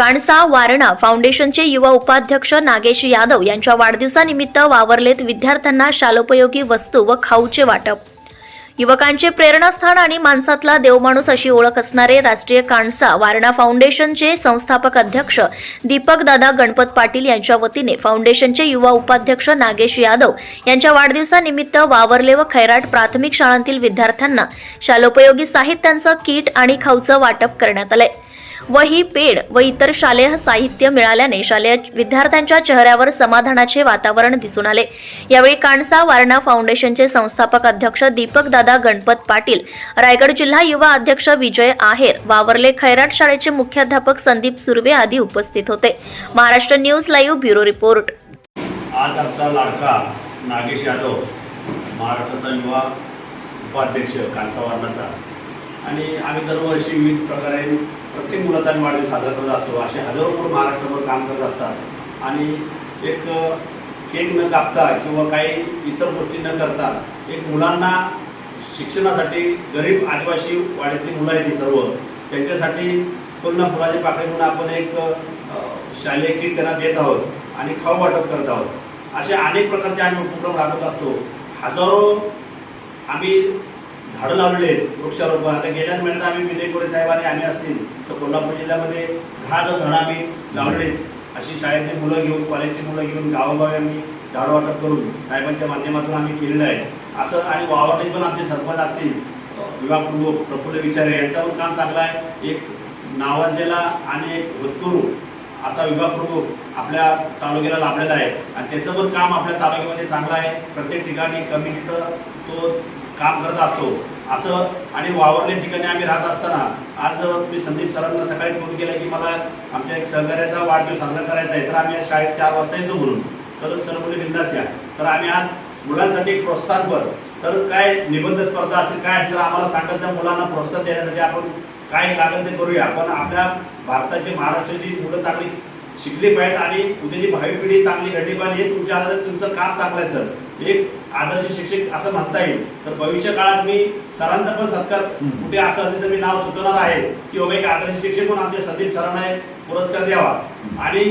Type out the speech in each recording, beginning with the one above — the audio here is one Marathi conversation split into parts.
काणसा वारणा फाउंडेशनचे युवा उपाध्यक्ष नागेश यादव यांच्या वाढदिवसानिमित्त वावरलेत विद्यार्थ्यांना शालोपयोगी वस्तू व खाऊचे वाटप. युवकांचे प्रेरणास्थान आणि माणसातला देवमाणूस अशी ओळख असणारे राष्ट्रीय काणसा वारणा फाउंडेशनचे संस्थापक अध्यक्ष दीपक दादा गणपत पाटील यांच्या वतीने फाउंडेशनचे युवा उपाध्यक्ष नागेश यादव यांच्या वाढदिवसानिमित्त वावरले व खैराट प्राथमिक शाळांतील विद्यार्थ्यांना शालोपयोगी साहित्यांचं किट आणि खाऊचं वाटप करण्यात आलंय. वही पेड व इतर शालेय साहित्य मिळाल्याने शालेय विद्यार्थ्यांच्या चेहऱ्यावर समाधानाचे वातावरण दिसून आले. यावेळी काणसा वारणा फाउंडेशनचे संस्थापक अध्यक्ष दीपक दादा गणपत पाटील रायगड जिल्हा युवा अध्यक्ष विजय आहेर वावरले खैराट शाळेचे मुख्याध्यापक संदीप सुर्वे आदी उपस्थित होते. Maharashtra news live bureau report. आज आमचा लाडका नागेश यादव महाराष्ट्राचा युवा उपाध्यक्ष कांसावरणाचा आणि आम्ही दरवर्षी विविध प्रकारे प्रत्येक मुलाचा आम्ही वाढदिवस साजरा करत असतो. असे हजारो मुलं महाराष्ट्रभर काम करत असतात. आणि एक केक न कापता किंवा काही इतर गोष्टी न करता एक मुलांना शिक्षणासाठी गरीब आदिवासी वाड्यातली मुलं आहेत ती सर्व. त्यांच्यासाठी पूर्ण फुलाची पाकळी म्हणून आपण एक शालेय किट त्यांना देत आहोत आणि खाऊ वाटप करत आहोत. असे अनेक प्रकारचे आम्ही उपक्रम राबवत असतो. हजारो आम्ही झाडं लावले आहेत वृक्षारोपण. आता गेल्याच महिन्यात आम्ही विनय कोरे साहेबांनी आम्ही असतील तर कोल्हापूर जिल्ह्यामध्ये दहा हजार झाडं आम्ही लावले आहेत. अशी शाळेतली मुलं घेऊन कॉलेजची मुलं घेऊन गावोगावी आम्ही झाडं वाटप करून साहेबांच्या माध्यमातून आम्ही केलेलं आहे. असं आणि वावरले पण आमचे सरपंच असतील विभाग प्रमुख प्रफुल्ल विचारे यांच्यावर काम चांगलं आहे. एक नावाजलेला आणि एक होतकरू असा विभाग प्रमुख आपल्या तालुक्याला लाभलेला आहे. आणि त्याचं पण काम आपल्या तालुक्यामध्ये चांगलं आहे. प्रत्येक ठिकाणी कमी तिथं तो काम करत असतो. असं आणि वावरल्या ठिकाणी आम्ही राहत असताना आज मी संदीप सरांना सकाळी फोन केला की मला आमच्या एक सहकार्याचा वाढदिवस साजरा करायचा आहे तर आम्ही आज शाळेत चार वाजता येतो म्हणून. तर सर बोलले बिंदास या. तर आम्ही आज मुलांसाठी एक प्रोत्साहनपर सर काय निबंध स्पर्धा असेल काय असेल तर आम्हाला सांगत त्या मुलांना प्रोत्साहन देण्यासाठी आपण काय लागेल ते करूया. पण आपल्या भारताची महाराष्ट्राची मुलं चांगली शिकली पाहिजेत आणि उद्याची भावी पिढी चांगली घडली पाहिजे. हे तुमच्या तुमचं काम चांगलं आहे सर. एक आदर्श शिक्षक असं म्हणता येईल. तर भविष्य काळात मी सरांचा पण सत्कार कुठे असं असेल तर मी नाव सुचवणार आहे की बाबा एक आदर्श शिक्षक म्हणून आमच्या संदीप सरांना पुरस्कार द्यावा. आणि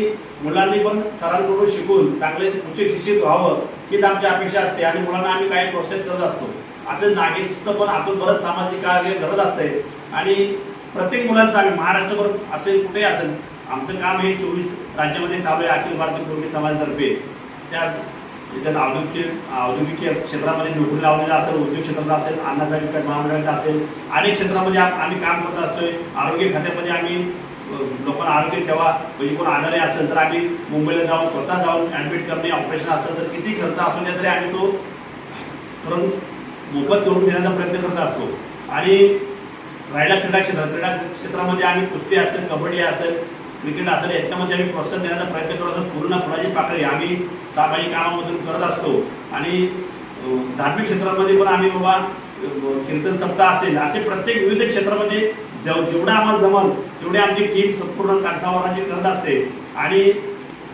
मुलांनी पण सरांकडून शिकून चांगले उच्च शिक्षित व्हावं हीच आमची अपेक्षा असते. आणि मुलांना आम्ही काही प्रोत्साहित करत असतो. असं नागेशचं पण आतून बरंच सामाजिक कार्य करत असते. आणि प्रत्येक मुलांचं आम्ही महाराष्ट्रभर असेल कुठेही असेल आमचं काम हे चोवीस राज्यामध्ये चालू आहे. अखिल भारतीय कुर्मी समाजातर्फे. त्या त्याच्यात औद्योगिक औद्योगिक क्षेत्रामध्ये नोकरी लावलेला असेल उद्योग क्षेत्रात असेल अन्नाचा विकास महामंडळाचा असेल अनेक क्षेत्रामध्ये आम्ही काम करत असतोय. आरोग्य खात्यामध्ये आम्ही लोकांना आरोग्य सेवा म्हणजे कोण आजारी असेल तर आम्ही मुंबईला जाऊन स्वतः जाऊन ॲडमिट करणे ऑपरेशन असेल तर किती खर्च असू द्या तरी आम्ही तो तुरंत मोफत करून देण्याचा प्रयत्न करत असतो. आणि राहिला क्रीडा क्षेत्र क्रीडा क्षेत्रामध्ये आम्ही कुस्ती असेल कबड्डी असेल क्रिकेट असेल याच्यामध्ये आम्ही प्रोत्साहन देण्याचा प्रयत्न करत असतो. पूर्ण फुलाची पाकळी आम्ही सामाजिक कामामधून करत असतो. आणि धार्मिक क्षेत्रामध्ये पण आम्ही बाबा कीर्तन सप्ताह असेल असे प्रत्येक विविध क्षेत्रामध्ये जेवढं आम्हाला जमल तेवढी आमची टीम संपूर्ण कांसावरांची करत असते. आणि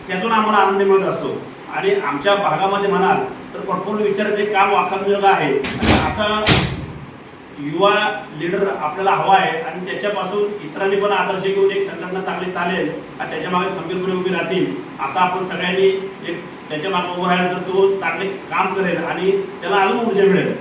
त्यातून आम्हाला आनंद मिळत असतो. आणि आमच्या भागामध्ये म्हणाल तर प्रफुल्ल विचाराचे काम वाखाणजोग आहे. आणि असा युवा लीडर आपल्याला हवा आहे आणि त्याच्यापासून इतरांनी पण आदर्श घेऊन एक संघटना चांगली चालेल आणि त्याच्यामागे खंबीरपणे उभी राहतील असं आपण सगळ्यांनी एक त्याच्यामागे उभं राहिलं तर तो चांगले काम करेल आणि त्याला अजून ऊर्जा मिळेल.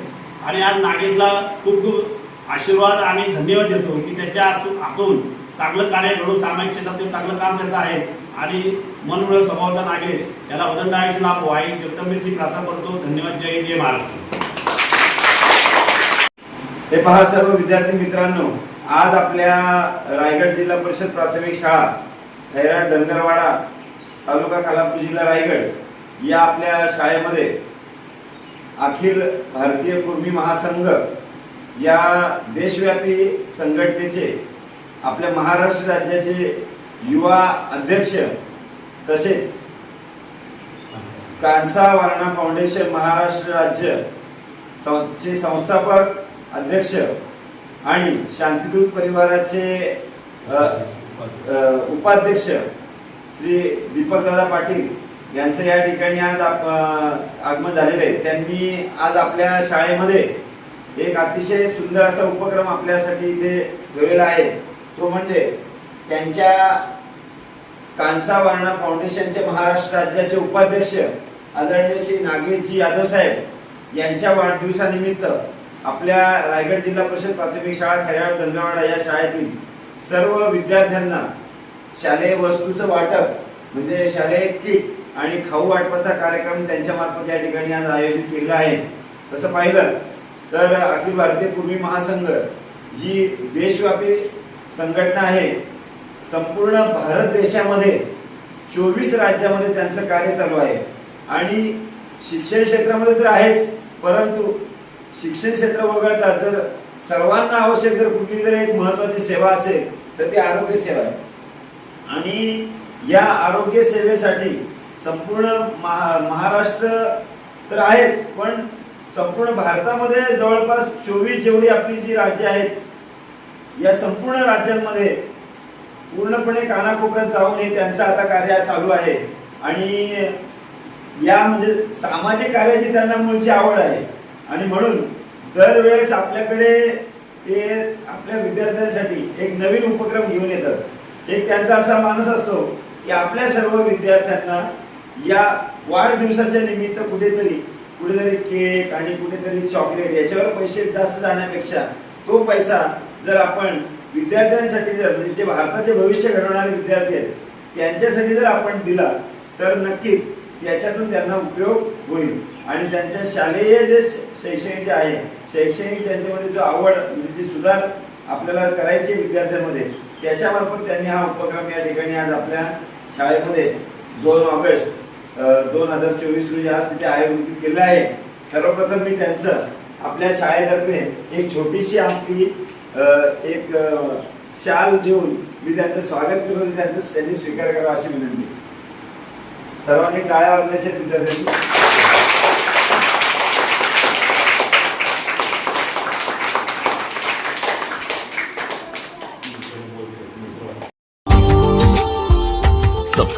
आणि आज नागेशला खूप खूप आशीर्वाद आणि धन्यवाद देतो की त्याच्या हातून चांगलं कार्य घडून सामाजिक क्षेत्रात चांगलं काम त्याचं आहे. आणि मनमुळे स्वभावाचा नागेश याला उदंड आयुष्य लाभो आई जगदंबेची प्रार्थना करतो. धन्यवाद. जय हिंद, जय महाराष्ट्र. हे पहा सर्व विद्यार्थी मित्रांनो आज आपल्या रायगड जिल्हा परिषद प्राथमिक शाळा खैराट डंगरवाडा तालुका खालापूर जिल्हा रायगड या आपल्या शाळेमध्ये अखिल भारतीय कुर्मी महासंघ या देशव्यापी संघटनेचे आपल्या महाराष्ट्र राज्याचे युवा अध्यक्ष तसेच कांसा वारणा फाउंडेशन महाराष्ट्र राज्य चे संस्थापक अध्यक्ष आणि शांतिदूत परिवाराचे उपाध्यक्ष श्री दीपकदादा पाटील यांचं या ठिकाणी आज आप- आगमन झालेलं आहे. त्यांनी आज आपल्या शाळेमध्ये एक अतिशय सुंदर असा उपक्रम आपल्यासाठी इथे ठेवलेला आहे. तो म्हणजे त्यांच्या कांसा वारणा फाउंडेशनचे महाराष्ट्र राज्याचे उपाध्यक्ष आदरणीय श्री नागेशजी यादव साहेब यांच्या वाढदिवसानिमित्त आपल्या रायगड जिल्हा परिषद प्राथमिक शाळा खऱ्याळ गंगावाडा या शाळेतील सर्व विद्यार्थ्यांना शालेय वस्तूचं वाटप म्हणजे शालेय किट आणि खाऊ वाटपाचा कार्यक्रम त्यांच्या मार्फत या ठिकाणी आज आयोजित केला आहे. तसं पाहिलं तर अखिल भारतीय पूर्वी महासंघ ही देशव्यापी संघटना आहे. संपूर्ण भारत देशामध्ये चोवीस राज्यामध्ये त्यांचं कार्य चालू आहे. आणि शिक्षण क्षेत्रामध्ये तर आहेच परंतु शिक्षण क्षेत्र वगळता जर सर्वांना आवश्यक जर कुठली जर एक महत्वाची सेवा असेल तर ती आरोग्य सेवा आहे. आणि या आरोग्य सेवेसाठी संपूर्ण महा महाराष्ट्र तर आहेत पण संपूर्ण भारतामध्ये जवळपास चोवीस जेवढी आपली जी राज्य आहेत या संपूर्ण राज्यांमध्ये पूर्णपणे कानाकोपऱ्यात जाऊन हे त्यांचं आता कार्य चालू आहे. आणि या म्हणजे सामाजिक कार्याची त्यांना मूळची आवड आहे. आणि म्हणून दरवेळेस आपल्याकडे ते आपल्या विद्यार्थ्यांसाठी एक नवीन उपक्रम घेऊन येतात. एक त्यांचा असा मानस असतो की आपल्या सर्व विद्यार्थ्यांना या वाढदिवसाच्या निमित्त कुठेतरी कुठेतरी केक आणि कुठेतरी चॉकलेट याच्यावर पैसे जास्त जाण्यापेक्षा तो पैसा जर आपण विद्यार्थ्यांसाठी जर म्हणजे जे भारताचे भविष्य घडवणारे विद्यार्थी आहेत त्यांच्यासाठी जर आपण दिला तर नक्कीच त्याच्यातून त्यांना उपयोग होईल. आणि त्यांच्या शालेय जे शैक्षणिक जे आहे शैक्षणिक त्यांच्यामध्ये जो आवड म्हणजे जी सुधार आपल्याला करायची आहे विद्यार्थ्यांमध्ये त्याच्यामार्फत त्यांनी हा उपक्रम या ठिकाणी आज आपल्या शाळेमध्ये दोन ऑगस्ट दोन हजार चोवीस रोजी आज तिथे आयोजित केलं आहे. सर्वप्रथम मी त्यांचं आपल्या शाळेतर्फे एक छोटीशी आपली एक शाल देऊन मी त्यांचं स्वागत केलं होतं त्यांचं त्यांनी स्वीकार करावा अशी विनंती. सर्वांनी टाळ्या वाजल्याच्या विद्यार्थ्यांनी.